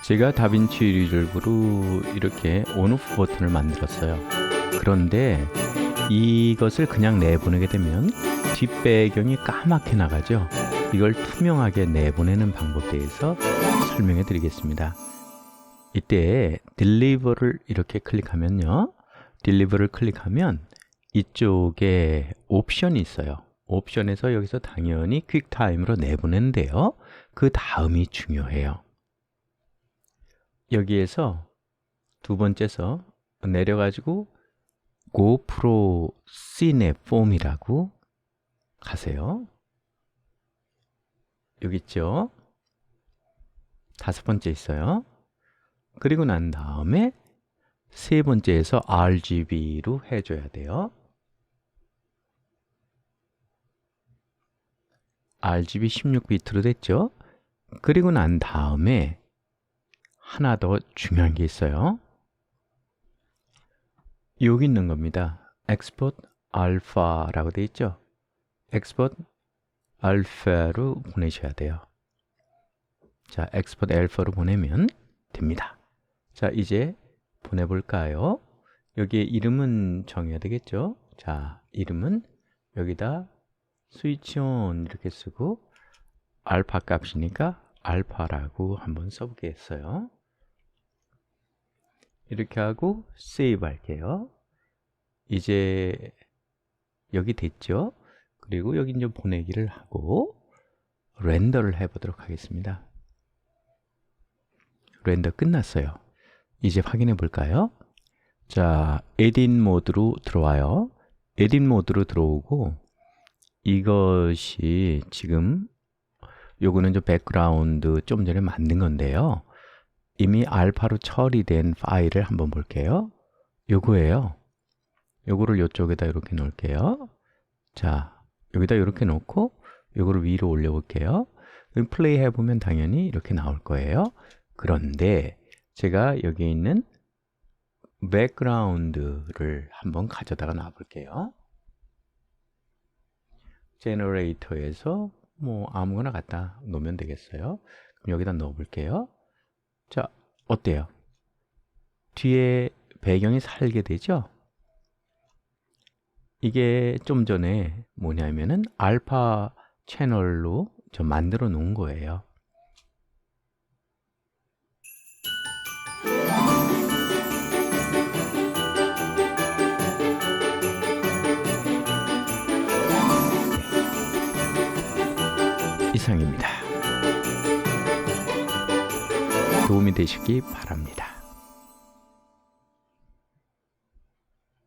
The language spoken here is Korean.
제가 다빈치 리졸브로 이렇게 온오프 버튼을 만들었어요. 그런데 이것을 그냥 내보내게 되면 뒷배경이 까맣게 나가죠. 이걸 투명하게 내보내는 방법에 대해서 설명해 드리겠습니다. 이때 딜리버를 이렇게 클릭하면요. 딜리버를 클릭하면 이쪽에 옵션이 있어요. 옵션에서 여기서 당연히 퀵타임으로 내보내는데요. 그 다음이 중요해요. 여기에서 두 번째서 내려가지고 고프로 시네 폼이라고 가세요. 여기 있죠? 다섯 번째 있어요. 그리고 난 다음에 세 번째에서 RGB로 해줘야 돼요. RGB 16비트로 됐죠? 그리고 난 다음에 하나 더 중요한 게 있어요. 여기 있는 겁니다. export alpha라고 돼 있죠? export alpha로 보내셔야 돼요. 자, export alpha로 보내면 됩니다. 자, 이제 보내볼까요? 여기에 이름은 정해야 되겠죠? 자, 이름은 여기다 스위치 온 이렇게 쓰고 알파 값이니까 알파라고 한번 써보겠어요. 이렇게 하고 세이브 할게요. 이제 여기 됐죠? 그리고 여기 이제 보내기를 하고 렌더를 해보도록 하겠습니다. 렌더 끝났어요. 이제 확인해 볼까요? 자, 에딧 모드로 들어와요. 에딧 모드로 들어오고 이것이 지금 요거는 저 백그라운드 좀 전에 만든 건데요. 이미 알파로 처리된 파일을 한번 볼게요. 요거예요. 요거를 요쪽에다 이렇게 놓을게요. 자, 여기다 이렇게 놓고 요거를 위로 올려 볼게요. 그럼 플레이 해 보면 당연히 이렇게 나올 거예요. 그런데 제가 여기 있는 백그라운드를 한번 가져다가 놔 볼게요. 제너레이터에서 뭐 아무거나 갖다 놓으면 되겠어요. 그럼 여기다 넣어 볼게요. 자, 어때요? 뒤에 배경이 살게 되죠? 이게 좀 전에 뭐냐면은 알파 채널로 저 만들어 놓은 거예요. 이상입니다. 도움이 되시기 바랍니다.